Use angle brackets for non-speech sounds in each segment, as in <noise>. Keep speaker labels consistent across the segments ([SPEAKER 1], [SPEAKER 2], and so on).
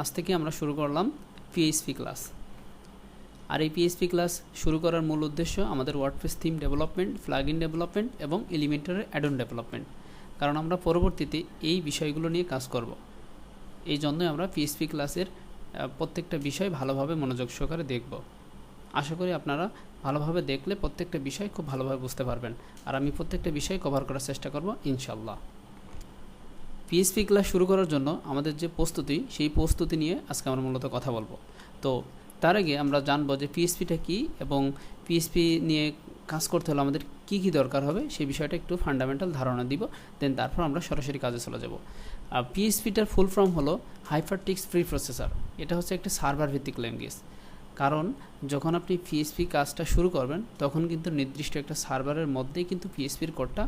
[SPEAKER 1] আজ থেকে আমরা শুরু করলাম পিএইচপি ক্লাস আর এই পিএইচপি ক্লাস শুরু করার মূল উদ্দেশ্য আমাদের WordPress theme development plugin development এবং এলিমেন্টারের অ্যাডন ডেভেলপমেন্ট কারণ আমরা পরবর্তীতে এই বিষয়গুলো নিয়ে কাজ করব। এই জন্যই আমরা পিএইচপি ক্লাসের প্রত্যেকটা বিষয় ভালোভাবে মনোযোগ সহকারে দেখব। আশা করি আপনারা ভালোভাবে দেখলে প্রত্যেকটা বিষয় খুব ভালোভাবে বুঝতে পারবেন। আর আমি প্রত্যেকটা বিষয় কভার করার চেষ্টা করব ইনশাল্লাহ পিএসপি ক্লাস শুরু করার জন্য আমাদের যে প্রস্তুতি, সেই প্রস্তুতি নিয়ে আজকে আমরা মূলত কথা বলব। তো তার আগে আমরা জানব যে পিএসপিটা কী এবং পিএসপি নিয়ে কাজ করতে হলে আমাদের কী কী দরকার হবে, সেই বিষয়টা একটু ফান্ডামেন্টাল ধারণা দিব দেন তারপর আমরা সরাসরি কাজে চলে যাব। পিএসপিটার ফুল ফর্ম হলো হাইপারটিক্স ফ্রি প্রসেসর এটা হচ্ছে একটা সার্ভার ভিত্তিক ল্যাঙ্গুয়েজ কারণ যখন আপনি পিএসপি কাজটা শুরু করবেন, তখন কিন্তু নির্দিষ্ট একটা সার্ভারের মধ্যেই কিন্তু পিএসপির কোডটা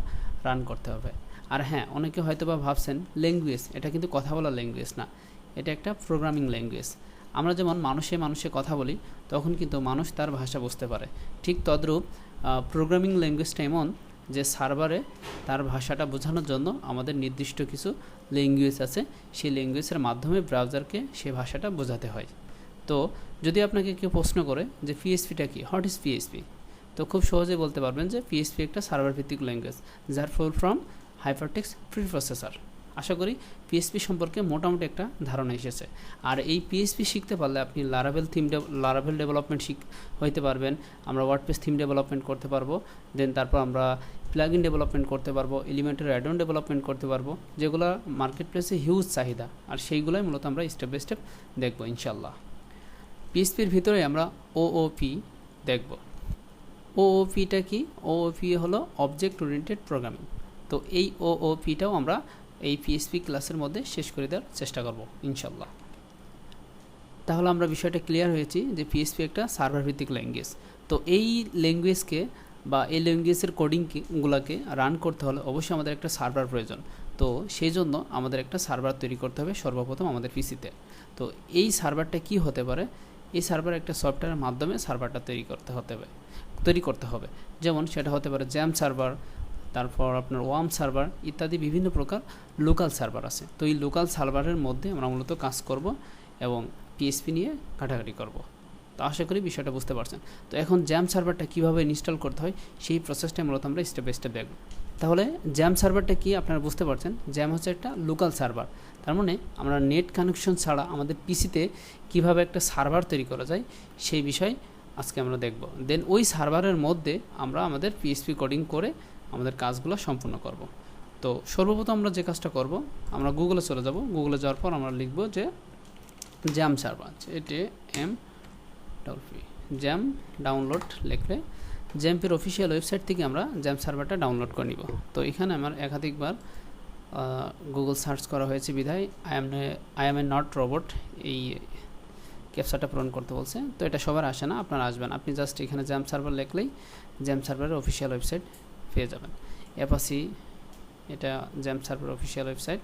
[SPEAKER 1] রান করতে হবে। আর হ্যাঁ অনেকে হয়তো বা ভাবছেন ল্যাঙ্গুয়েজ এটা কিন্তু কথা বলার ল্যাঙ্গুয়েজ না। এটা একটা প্রোগ্রামিং ল্যাঙ্গুয়েজ আমরা যেমন মানুষে মানুষে কথা বলি, তখন কিন্তু মানুষ তার ভাষা বুঝতে পারে। ঠিক তদ্রূপ প্রোগ্রামিং ল্যাঙ্গুয়েজটা এমন যে সার্ভারে তার ভাষাটা বোঝানোর জন্য আমাদের নির্দিষ্ট কিছু ল্যাঙ্গুয়েজ আছে। সেই ল্যাঙ্গুয়েজের মাধ্যমে ব্রাউজারকে সে ভাষাটা বোঝাতে হয়। তো যদি আপনাকে কেউ প্রশ্ন করে যে পিএসপিটা কি, হোয়াট ইজ পিএসপি তো খুব সহজে বলতে পারবেন যে পিএসপি একটা সার্ভার ভিত্তিক ল্যাঙ্গুয়েজ যার full form hypertext preprocessor আশা করি পিএসপি সম্পর্কে মোটামুটি একটা ধারণা এসেছে। আর এই পিএসপি শিখতে পারলে আপনি লারাভেল থিম লারাভেল ডেভেলপমেন্ট শিখ হইতে পারবেন। আমরা ওয়ার্ডপ্রেস থিম ডেভেলপমেন্ট করতে পারব। দেন তারপর আমরা প্লাগ ইন ডেভেলপমেন্ট করতে পারব। এলিমেন্টের অ্যাডন ডেভেলপমেন্ট করতে পারব। যেগুলো মার্কেট প্লেসে হিউজ চাহিদা। আর সেইগুলোই মূলত আমরা স্টেপ বাই স্টেপ দেখব ইনশাল্লাহ পিএসপির ভিতরে আমরা ওওপি দেখব। ওওপিটা কি? ওওপি হলো অবজেক্ট ওরিয়েন্টেড প্রোগ্রামিং তো এই ওওপিটাও আমরা এই পিএসপি ক্লাসের মধ্যে শেষ করে দেওয়ার চেষ্টা করব ইনশাল্লাহ তাহলে আমরা বিষয়টা ক্লিয়ার হয়েছি যে পিএসপি একটা সার্ভার ভিত্তিক ল্যাঙ্গুয়েজ তো এই ল্যাঙ্গুয়েজকে বা এই ল্যাঙ্গুয়েজের কোডিংগুলোকে রান করতে হলে অবশ্যই আমাদের একটা সার্ভার প্রয়োজন। তো সেই জন্য আমাদের একটা সার্ভার তৈরি করতে হবে সর্বপ্রথম আমাদের পিসিতে তো এই সার্ভারটা কি হতে পারে? এই সার্ভার একটা সফটওয়্যারের মাধ্যমে সার্ভারটা তৈরি করতে হতে হবে, তৈরি করতে হবে। যেমন সেটা হতে পারে জ্যাম সার্ভার তারপর আপনার ওয়াম সার্ভার ইত্যাদি বিভিন্ন প্রকার লোকাল সার্ভার আছে। তো এই লোকাল সার্ভারের মধ্যে আমরা মূলত কাজ করব এবং পিএসপি নিয়ে কাটাকাটি করব। তো আশা করি বিষয়টা বুঝতে পারছেন। তো এখন জ্যাম সার্ভারটা কীভাবে ইনস্টল করতে হয় সেই প্রসেসটা মূলত আমরা স্টেপ বাই স্টেপ দেখব। তাহলে জ্যাম সার্ভারটা কি আপনারা বুঝতে পারছেন? জ্যাম হচ্ছে একটা লোকাল সার্ভার। তার মানে আমরা নেট কানেকশন ছাড়া আমাদের পিসিতে কীভাবে একটা সার্ভার তৈরি করা যায় সেই বিষয় আজকে আমরা দেখব। দেন ওই সার্ভারের মধ্যে আমরা আমাদের পিএসপি কোডিং করে আমাদের কাজগুলো সম্পূর্ণ করব। তো সর্বপ্রথম আমরা যে কাজটা করব, আমরা গুগলে চলে যাব। গুগলে যাওয়ার পর আমরা লিখব যে জ্যাম সার্ভার এটি এম ডলফি জ্যাম ডাউনলোড লিখলে জ্যাম্পের অফিসিয়াল ওয়েবসাইট থেকে আমরা জ্যাম সার্ভারটা ডাউনলোড করে নিব। তো এখানে আমার একাধিকবার গুগল সার্চ করা হয়েছে বিধায়। I am I am a not robot এই ক্যাপসাটা পূরণ করতে বলছে। তো এটা সবার আসে না, আপনারা আসবেন। আপনি জাস্ট এখানে জ্যাম সার্ভার লিখলেই জ্যাম সার্ভারের অফিসিয়াল ওয়েবসাইট পেয়ে যাবেন। অ্যাপাসি এটা জ্যাম সার্ভার অফিসিয়াল ওয়েবসাইট।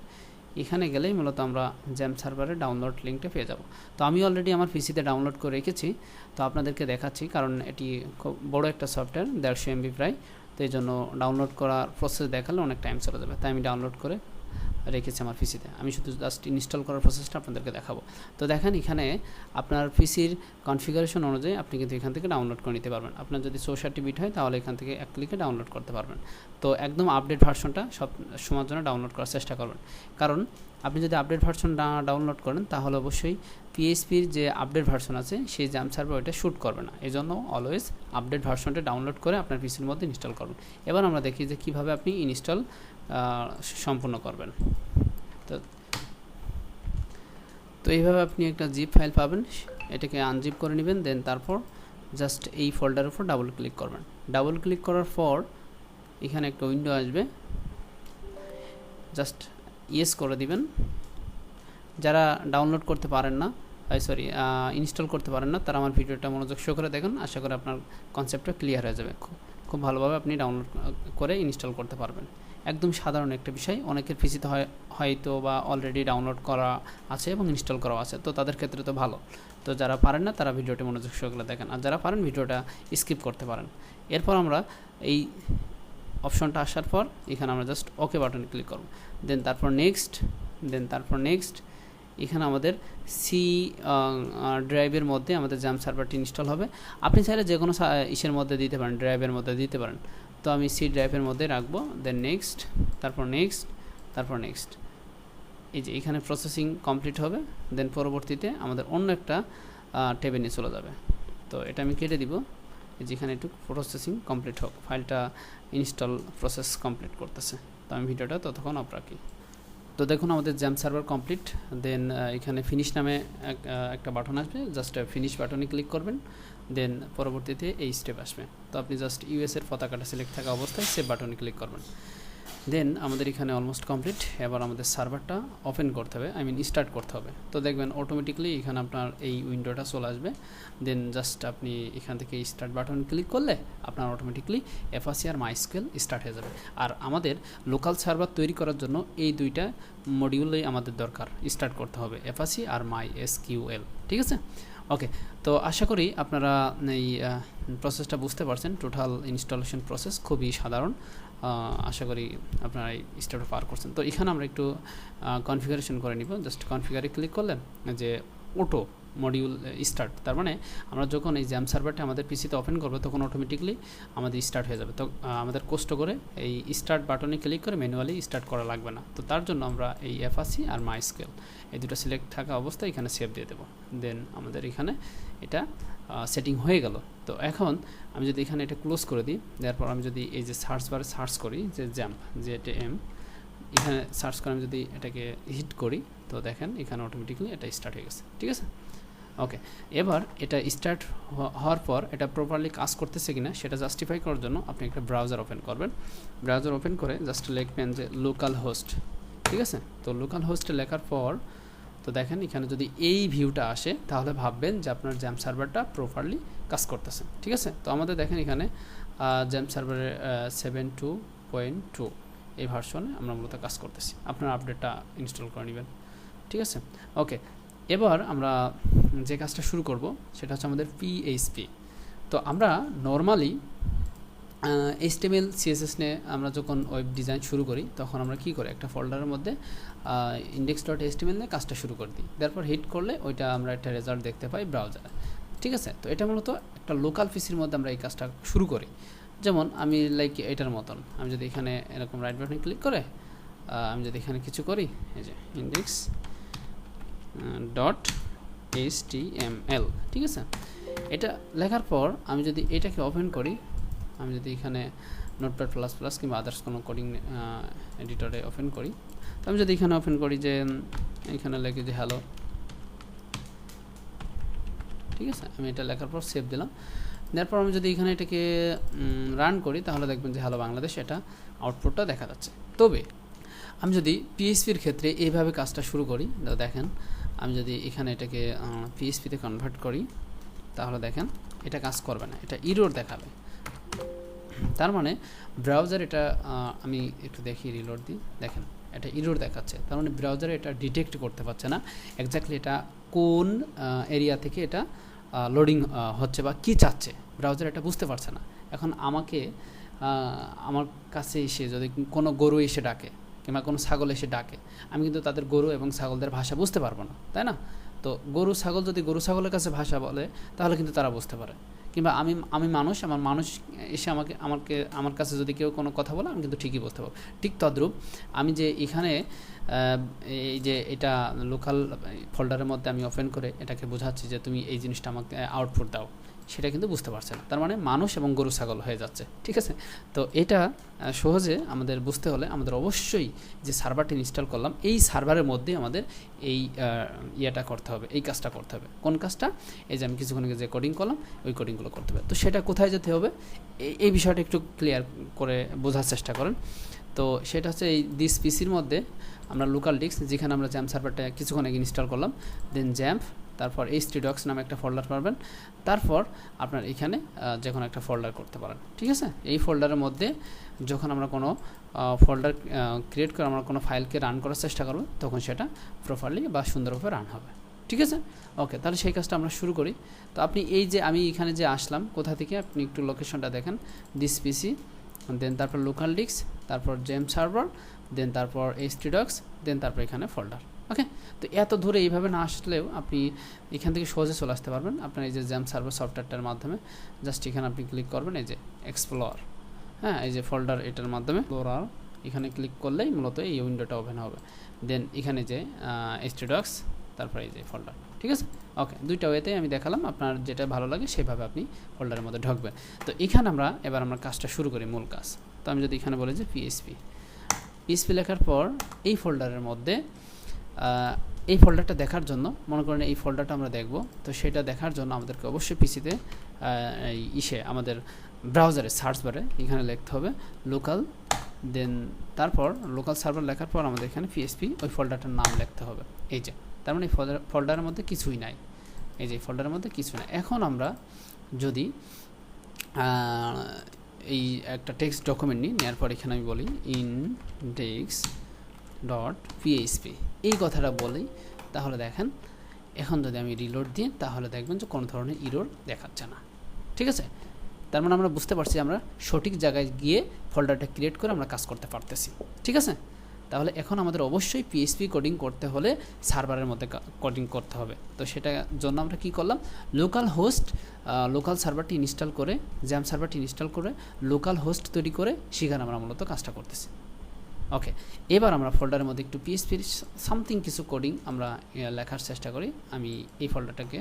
[SPEAKER 1] এখানে গেলেই মূলত আমরা জ্যাম সার্ভারের ডাউনলোড লিঙ্কটা পেয়ে যাব। তো আমি অলরেডি আমার পিসিতে ডাউনলোড করে রেখেছি। তো আপনাদেরকে দেখাচ্ছি কারণ এটি খুব বড় একটা সফটওয়্যার, দেড়শো এমবি প্রায়। তো এই জন্য ডাউনলোড করার প্রসেস দেখালে অনেক টাইম চলে যাবে। তাই আমি ডাউনলোড করে রেখেছি আমার পিসিতে। আমি শুধু জাস্ট ইনস্টল করার প্রসেসটা আপনাদেরকে দেখাবো। তো দেখেন এখানে আপনার পিসির কনফিগারেশন অনুযায়ী আপনি কিন্তু এখান থেকে ডাউনলোড করে নিতে পারবেন। আপনার যদি চৌষট্টি বিট হয়, তাহলে এখান থেকে এক ক্লিকে ডাউনলোড করতে পারবেন। তো একদম আপডেট ভার্সনটা সব সময়ের জন্য ডাউনলোড করার চেষ্টা করবেন। কারণ আপনি যদি আপডেট ভার্সন ডাউনলোড করেন, তাহলে অবশ্যই পিএইচপির যে আপডেট ভার্সন আছে, সেই জ্যাম সার্ভার ওইটা শ্যুট করবে না। এই জন্য অলওয়েজ আপডেট ভার্সনটা ডাউনলোড করে আপনার পিসির মধ্যে ইনস্টল করুন। এবার আমরা দেখি যে কীভাবে আপনি ইনস্টল সম্পূর্ণ করবেন। তো তো এইভাবে আপনি একটা জিপ ফাইল পাবেন, এটাকে আনজিপ করে নেবেন দেন তারপর জাস্ট এই ফোল্ডারের উপর ডাবল ক্লিক করবেন। ডাবল ক্লিক করার পর এখানে একটা উইন্ডো আসবে। জাস্ট ইয়েস করে দিবেন। যারা ডাউনলোড করতে পারেন না সরি ইনস্টল করতে পারেন না, তারা আমার ভিডিওটা মনোযোগ শো করে দেখুন। আশা করি আপনার কনসেপ্টটা ক্লিয়ার হয়ে যাবে। খুব ভালোভাবে আপনি ডাউনলোড করে ইনস্টল করতে পারবেন। একদম সাধারণ একটা বিষয়। অনেকের পিসিতে হয়, হয়তো বা অলরেডি ডাউনলোড করা আছে এবং ইনস্টল করা আছে, তো তাদের ক্ষেত্রে তো ভালো। তো যারা পারেন না, তারা ভিডিওটি মনোযোগ সহকারে দেখেন। আর যারা পারেন, ভিডিওটা স্কিপ করতে পারেন। এরপর আমরা এই অপশনটা আসার পর, এখানে আমরা জাস্ট ওকে বাটনে ক্লিক করব। দেন তারপর নেক্সট দেন তারপর নেক্সট এখানে আমাদের সি ড্রাইভের মধ্যে আমাদের জ্যাম সার্ভারটি ইনস্টল হবে। আপনি চাইলে যে কোনো ইসের মধ্যে দিতে পারেন ড্রাইভের মধ্যে দিতে পারেন। তো আমি সি ড্রাইভের মধ্যে রাখব দেন নেক্সট তারপর নেক্সট তারপর নেক্সট এই যে এখানে প্রসেসিং কমপ্লিট হবে দেন পরবর্তীতে আমাদের অন্য একটা টেবে নিয়ে চলে যাবে। তো এটা আমি কেটে দিব। যেখানে একটু প্রসেসিং কমপ্লিট হোক, ফাইলটা ইনস্টল প্রসেস কমপ্লিট করতেছে। তো আমি ভিডিওটা ততক্ষণ অফ রাখি। তো দেখুন আমাদের জ্যাম সার্ভার কমপ্লিট দেন এখানে ফিনিশ নামে একটা বাটন আসবে। জাস্ট ফিনিশ বাটনে ক্লিক করবেন। দেন পরবর্তীতে এই স্টেপ আসবে। তো আপনি জাস্ট ইউএসের পতাকাটা সিলেক্ট থাকা অবস্থায় সেভ বাটনে ক্লিক করবেন। দেন আমাদের এখানে অলমোস্ট কমপ্লিট এবার আমাদের সার্ভারটা ওপেন করতে হবে। আই মিন স্টার্ট করতে হবে। তো দেখবেন অটোমেটিকলি এখানে আপনার এই উইন্ডোটা চলে আসবে। দেন জাস্ট আপনি এখান থেকে স্টার্ট বাটন ক্লিক করলে আপনার অটোমেটিকলি এফআসি আর মাইস্কেল স্টার্ট হয়ে যাবে। আর আমাদের লোকাল সার্ভার তৈরি করার জন্য এই দুইটা মডিউলেই আমাদের দরকার। স্টার্ট করতে হবে এফআসি আর মাই এস কিউএল ঠিক আছে? ওকে তো আশা করি আপনারা এই প্রসেসটা বুঝতে পারছেন। টোটাল ইনস্টলেশন প্রসেস খুবই সাধারণ। আশা করি আপনারা এই স্টেপটা পার করছেন। তো এখানে আমরা একটু কনফিগারেশন করে নিব। জাস্ট কনফিগারে ক্লিক করলেন, যে অটো মডিউল স্টার্ট তার মানে আমরা যখন এই জ্যাম সার্ভারটা আমাদের পিসিতে ওপেন করব, তখন অটোমেটিকলি আমাদের স্টার্ট হয়ে যাবে। তো আমাদের কষ্ট করে এই স্টার্ট বাটনে ক্লিক করে ম্যানুয়ালি স্টার্ট করা লাগবে না। তো তার জন্য আমরা এই এফআসি আর মাই স্কেল এই দুটো সিলেক্ট থাকা অবস্থায় এখানে সেভ দিয়ে দেবো। দেন আমাদের এখানে এটা সেটিং হয়ে গেল। তো এখন আমি যদি এখানে এটা ক্লোজ করে দিই, তারপর আমি যদি এই যে সার্চ বারে সার্চ করি, যে জ্যাম্প যে এম এখানে সার্চ করে আমি যদি এটাকে হিট করি, তো দেখেন এখানে অটোমেটিকলি এটা স্টার্ট হয়ে গেছে। ঠিক আছে? ওকে এবার এটা স্টার্ট হওয়ার পর এটা প্রপারলি কাজ করতেছে কিনা সেটা জাস্টিফাই করার জন্য আপনি একটা ব্রাউজার ওপেন করবেন। ব্রাউজার ওপেন করে জাস্ট লিখবেন যে লোকাল হোস্ট ঠিক আছে? তো লোকাল হোস্টে লেখার পর, তো দেখেন এখানে যদি এই ভিউটা আসে, তাহলে ভাববেন যে আপনার জ্যাম সার্ভারটা প্রপারলি কাজ করতেছে, ঠিক আছে? তো আমাদের দেখেন এখানে জ্যাম সার্ভারের সেভেন টু পয়েন্ট টু এই ভার্সনে আমরা মূলত কাজ করতেছি। আপনার আপডেটটা ইনস্টল করে নেবেন, ঠিক আছে? ওকে এবার আমরা যে কাজটা শুরু করব, সেটা হচ্ছে আমাদের পিএইচপি তো আমরা নর্মালি এইচটিএমএল সিএসএস নিয়ে আমরা যখন ওয়েব ডিজাইন শুরু করি, তখন আমরা কী করি? একটা ফোল্ডারের মধ্যে ইন্ডেক্স ডট এইচটিএমএল নিয়ে কাজটা শুরু করে দিই। তারপর হিট করলে ওইটা আমরা একটা রেজাল্ট দেখতে পাই ব্রাউজারে ঠিক আছে? তো এটা মূলত একটা লোকাল পিসির মধ্যে আমরা এই কাজটা শুরু করি। যেমন আমি লাইক এটার মতন। আমি যদি এখানে এরকম রাইট বাটনে ক্লিক করে আমি যদি এখানে কিছু করি, এই যে ইন্ডেক্স ডট এইচ ঠিক আছে? এটা লেখার পর আমি যদি এটাকে ওপেন করি, আমি যদি এখানে নোটপ্যাড প্লাস প্লাস কিংবা আদার্স কোনো কোডিং এডিটরে ওপেন করি, তো আমি যদি এখানে ওপেন করি যে এখানে লেখি যে হ্যালো ঠিক আছে? আমি এটা লেখার পর সেভ দিলাম। দেওয়ার পর আমি যদি এখানে এটাকে রান করি, তাহলে দেখবেন যে হ্যালো বাংলাদেশ, এটা আউটপুটটা দেখা যাচ্ছে। তবে, আমি যদি পিএইচপির ক্ষেত্রে এইভাবে কাজটা শুরু করি, দেখেন আমি যদি এখানে এটাকে পিএইচপিতে কনভার্ট করি, তাহলে দেখেন, এটা কাজ করবে না, এটা ইরোর দেখাবে। তার মানে ব্রাউজার এটা আমি একটু দেখি রিলোড দিই, দেখেন, এটা ইরোর দেখাচ্ছে। তার মানে ব্রাউজারে এটা ডিটেক্ট করতে পারছে না এক্স্যাক্টলি এটা কোন এরিয়া থেকে এটা লোডিং হচ্ছে বা কী চাচ্ছে ব্রাউজার এটা বুঝতে পারছে না। এখন আমাকে আমার কাছে এসে যদি কোনো গরু এসে ডাকে কিংবা কোনো ছাগল এসে ডাকে, আমি কিন্তু তাদের গরু এবং ছাগলদের ভাষা বুঝতে পারব না, তাই না? তো গরু ছাগল যদি গরু ছাগলের কাছে ভাষা বলে, তাহলে কিন্তু তারা বুঝতে পারে। কিংবা আমি আমি মানুষ, আমার মানুষ এসে আমাকে আমাকে, আমার কাছে যদি কেউ কোনো কথা বলে, আমি কিন্তু ঠিকই বুঝতে পারব। ঠিক তদ্রূপ, আমি যে এখানে এই যে এটা লোকাল ফোল্ডারের মধ্যে আমি ওপেন করে এটাকে বোঝাচ্ছি যে তুমি এই জিনিসটা আমাকে আউটপুট দাও। সেটা কিন্তু বুঝতে পারছে না। তার মানে মানুষ এবং গরু, ছাগল হয়ে যাচ্ছে, ঠিক আছে? তো এটা সহজে আমাদের বুঝতে হলে আমাদের অবশ্যই যে সার্ভারটি ইনস্টল করলাম, এই সার্ভারের মধ্যে আমাদের এই ইয়েটা করতে হবে, এই কাজটা করতে হবে। কোন কাজটা? এই যে আমি কিছুক্ষণ আগে যে কোডিং করলাম, ওই কোডিংগুলো করতে হবে। তো সেটা কোথায় যেতে হবে? এই- বিষয়টা একটু ক্লিয়ার করে বোঝার চেষ্টা করেন। তো সেটা হচ্ছে এই দিস পিসির মধ্যে আমরা লোকাল ডিস্ক যেখানে আমরা জ্যাম্প সার্ভারটা কিছুক্ষণ আগে ইনস্টল করলাম দেন জ্যাম্প তারপর এইচ ডক্স নামে একটা ফোল্ডার পাবেন তারপর আপনার এখানে যে কোনো একটা ফোল্ডার করতে পারেন। ঠিক আছে? এই ফোল্ডারের মধ্যে যখন আমরা কোনো ফোল্ডার ক্রিয়েট করে আমরা কোনো ফাইলকে রান করার চেষ্টা করব, তখন সেটা প্রপারলি বা সুন্দরভাবে রান হবে। ঠিক আছে? ওকে তাহলে সেই কাজটা আমরা শুরু করি। তো আপনি এই যে আমি এখানে যে আসলাম, কোথা থেকে? আপনি একটু লোকেশনটা দেখেন। দিস পিসি দেন তারপর লোকাল ডিস্ক তারপর জেম সার্ভার দেন তারপর এইচ ডক্স দেন তারপর এখানে ফোল্ডার ওকে তো এত দূরে এইভাবে না আসলেও আপনি এখান থেকে সহজে চলে আসতে পারবেন। আপনার এই যে জ্যাম সার্ভার সফটওয়্যারটার মাধ্যমে জাস্ট এখানে আপনি ক্লিক করবেন, এই যে এক্সপ্লোর হ্যাঁ এই যে ফোল্ডার এটার মাধ্যমে এক্সপ্লোরার এখানে ক্লিক করলেই মূলত এই উইন্ডোটা ওপেন হবে। দেন এখানে যে স্টেডক্স তারপরে এই যে ফোল্ডার ঠিক আছে? ওকে দুইটা ওয়েতে আমি দেখালাম, আপনার যেটা ভালো লাগে সেভাবে আপনি ফোল্ডারের মধ্যে ঢুকবেন। তো এখানে আমরা, এবার আমরা কাজটা শুরু করি মূল কাজ। তো আমি যদি এখানে বলি যে পিএসপি পিএসপি লেখার পর এই ফোল্ডারের মধ্যে এই ফোল্ডারটা দেখার জন্য, মনে করেন এই ফোল্ডারটা আমরা দেখব। তো সেটা দেখার জন্য আমাদেরকে অবশ্যই পিসিতে ইসে আমাদের ব্রাউজারে সার্চ বারে এখানে লিখতে হবে লোকাল দেন তারপর লোকাল সার্ভার লেখার পর আমাদের এখানে পিএসপি ওই ফোল্ডারটার নাম লিখতে হবে। এই যে, তার মানে এই ফোল্ডারের মধ্যে কিছুই নাই। এই যে ফোল্ডারের মধ্যে কিছু নাই। এখন আমরা যদি এই একটা টেক্সট ডকুমেন্ট নিই নেওয়ার পর এখানে আমি বলি ইনডেক্স ডট পিএইচপি এই কথাটা বলি, তাহলে দেখেন, এখন যদি আমি রিলোড দিই, তাহলে দেখবেন যে কোনো ধরনের ইরোর দেখাচ্ছে না। ঠিক আছে? তার মানে আমরা বুঝতে পারছি আমরা সঠিক জায়গায় গিয়ে ফোল্ডারটা ক্রিয়েট করে আমরা কাজ করতে পারতেছি। ঠিক আছে? তাহলে এখন আমাদের অবশ্যই পিএইচপি কোডিং করতে হলে সার্ভারের মধ্যে কোডিং করতে হবে। তো সেটার জন্য আমরা কি করলাম? লোকাল হোস্ট লোকাল সার্ভারটি ইনস্টল করে জ্যাম সার্ভারটি ইনস্টল করে লোকাল হোস্ট তৈরি করে, সেখানে আমরা মূলত কাজটা করতেছি। ওকে এবার আমরা ফোল্ডারের মধ্যে একটু পিএসপির সামথিং কিছু কোডিং আমরা লেখার চেষ্টা করি। আমি এই ফোল্ডারটাকে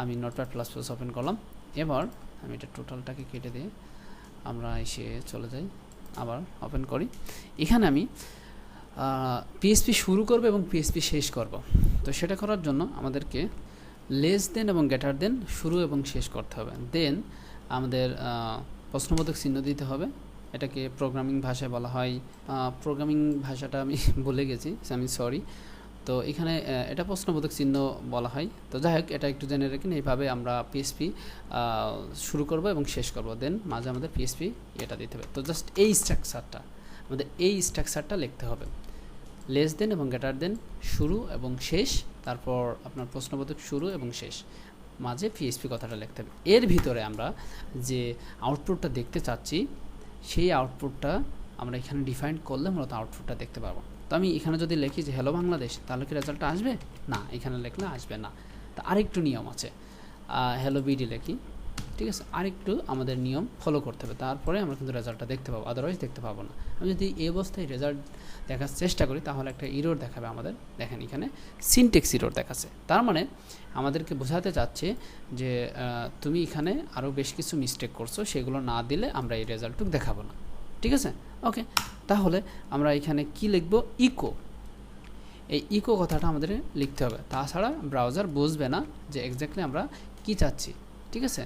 [SPEAKER 1] আমি নোটপ্যাড প্লাস প্লাস ওপেন করলাম। এবার আমি এটা টোটালটাকে কেটে দিয়ে আমরা এসে চলে যাই, আবার ওপেন করি। এখানে আমি পিএসপি শুরু করব এবং পিএসপি শেষ করব। তো সেটা করার জন্য আমাদেরকে লেস দেন এবং গেটার দেন শুরু এবং শেষ করতে হবে। দেন আমাদের প্রশ্নবোধক চিহ্ন দিতে হবে। এটাকে প্রোগ্রামিং ভাষায় বলা হয়। প্রোগ্রামিং ভাষাটা আমি <laughs> ভুলে গেছি আমি সরি তো এখানে এটা প্রশ্নবোধক চিহ্ন বলা হয়। তো যাই হোক, এটা একটু জেনে রাখেন এইভাবে আমরা পিএসপি শুরু করব এবং শেষ করব। দেন মাঝে আমাদের পিএসপি এটা দিতে হবে। তো জাস্ট এই স্ট্রাকচারটা আমাদের এই স্ট্রাকচারটা লিখতে হবে। লেস দেন এবং গেটার দেন শুরু এবং শেষ, তারপর আপনার প্রশ্নবোধক শুরু এবং শেষ। মাঝে পিএসপি কথাটা লিখতে হবে। এর ভিতরে আমরা যে আউটপুটটা দেখতে চাচ্ছি সেই আউটপুটটা আমরা এখানে ডিফাইন করলে মূলত আউটপুটটা দেখতে পাবো। তো আমি এখানে যদি লিখি যে হ্যালো বাংলাদেশ তাহলে কি রেজাল্টটা আসবে? না, এখানে লিখলে আসবে না। তা আরেকটু নিয়ম আছে। হ্যালো বিডি লেখি। ঠিক আছে, আরেকটু আমাদের নিয়ম ফলো করতে হবে। তারপরে আমরা কিন্তু রেজাল্টটা দেখতে পাবো আদারওয়াইজ দেখতে পাবো না। আমি যদি এই অবস্থায় রেজাল্ট দেখার চেষ্টা করি, তাহলে একটা ইরোর দেখাবে আমাদের। দেখেন এখানে সিনটেক্স ইরোর দেখাচ্ছে। তার মানে আমাদেরকে বোঝাতে চাচ্ছে যে তুমি এখানে আরও বেশ কিছু মিস্টেক করছ, সেগুলো না দিলে আমরা এই রেজাল্টটুকু দেখাবো না। ঠিক আছে? ওকে তাহলে আমরা এখানে কি লিখব? ইকো এই ইকো কথাটা আমাদের লিখতে হবে। তাছাড়া ব্রাউজার বুঝবে না যে এক্স্যাক্টলি আমরা কি চাচ্ছি। ঠিক আছে?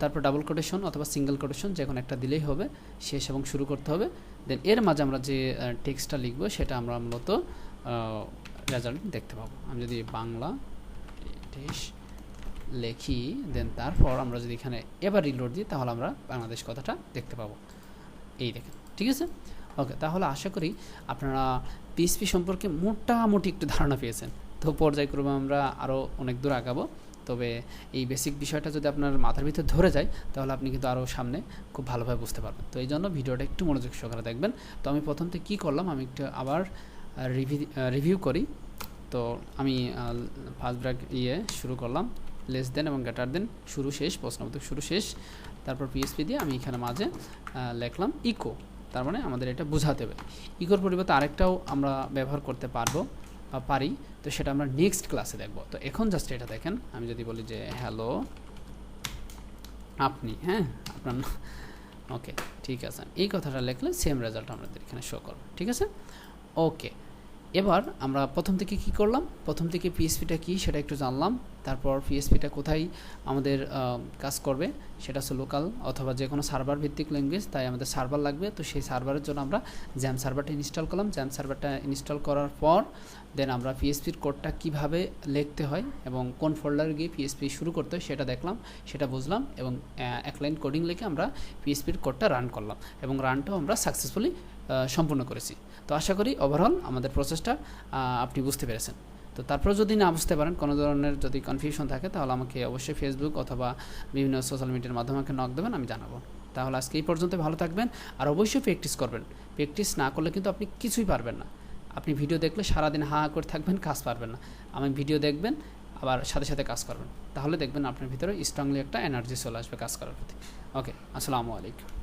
[SPEAKER 1] তারপর ডাবল কোটেশন অথবা সিঙ্গেল কোটেশন যে কোনো একটা দিলেই হবে, শেষ এবং শুরু করতে হবে। দেন এর মাঝে আমরা যে টেক্সটটা লিখব সেটা আমরা মূলত রেজাল্ট দেখতে পাবো। আমি যদি বাংলা দেশ লেখি দেন তারপর আমরা যদি এখানে এবার রিলোড দিই, তাহলে আমরা বাংলাদেশ কথাটা দেখতে পাবো। এই দেখেন, ঠিক আছে? ওকে তাহলে আশা করি আপনারা পিএসপি সম্পর্কে মোটামুটি একটু ধারণা পেয়েছেন। তো পর্যায়ক্রমে আমরা আরও অনেক দূর আগাবো। তবে এই বেসিক বিষয়টা যদি আপনার মাথার ভিতরে ধরে যায়, তাহলে আপনি কিন্তু আরও সামনে খুব ভালোভাবে বুঝতে পারবেন। তো এই জন্য ভিডিওটা একটু মনোযোগ সহকারে দেখবেন। তো আমি প্রথম থেকে কী করলাম, আমি একটু আবার রিভিউ করি। তো আমি ফার্স্ট ব্র্যাক ইয়ে শুরু করলাম লেস দেন এবং গ্যাটার দেন শুরু শেষ, প্রশ্নবোধক শুরু শেষ। তারপর পিএসপি দিয়ে আমি এখানে মাঝে লেখলাম ইকো তার মানে আমাদের এটা বোঝাতে হবে। ইকোর পরিবর্তে আরেকটাও আমরা ব্যবহার করতে পারব। পারি, তো সেটা আমরা নেক্সট ক্লাসে দেখব। তো এখন জাস্ট এটা দেখেন, আমি যদি বলি যে হ্যালো আপনি হ্যাঁ আপনার ওকে ঠিক আছে। এই কথাটা লিখলে সেম রেজাল্ট আমাদের এখানে শো করবে, ঠিক আছে? ওকে এবার আমরা প্রথম থেকে কি করলাম? প্রথম থেকে পিএসপিটা কি সেটা একটু জানলাম। তারপর পিএসপিটা কোথায় আমাদের কাজ করবে সেটা হচ্ছে লোকাল অথবা যে কোনো সার্ভার ভিত্তিক ল্যাঙ্গুয়েজ তাই আমাদের সার্ভার লাগবে। তো সেই সার্ভারের জন্য আমরা জ্যাম সার্ভারটা ইনস্টল করলাম। জ্যাম সার্ভারটা ইনস্টল করার পর দেন আমরা পিএসপির কোডটা কীভাবে লিখতে হয় এবং কোন ফোল্ডারে গিয়ে পিএসপি শুরু করতে হয় সেটা দেখলাম, সেটা বুঝলাম এবং এক লাইন কোডিং লিখে আমরা পিএসপির কোডটা রান করলাম এবং রানটাও আমরা সাকসেসফুলি সম্পূর্ণ করেছি। তো আশা করি ওভারঅল আমাদের প্রসেসটা আপনি বুঝতে পেরেছেন। তো তারপরে যদি না বুঝতে পারেন, কোনো ধরনের যদি কনফিউশন থাকে, তাহলে আমাকে অবশ্যই ফেসবুক অথবা বিভিন্ন সোশ্যাল মিডিয়ার মাধ্যমে আমাকে নক দেবেন, আমি জানাব। তাহলে আজকে এই পর্যন্ত ভালো থাকবেন, আর অবশ্যই প্র্যাকটিস করবেন। প্র্যাকটিস না করলে কিন্তু আপনি কিছুই পারবেন না। আপনি ভিডিও দেখলে সারাদিন হা হা করে থাকবেন, কাজ পারবেন না। আমি ভিডিও দেখবেন, আবার সাথে সাথে কাজ করবেন। তাহলে দেখবেন আপনার ভিতরে স্ট্রংলি একটা এনার্জি চলে আসবে কাজ করার প্রতি। ওকে আসসালামু আলাইকুম।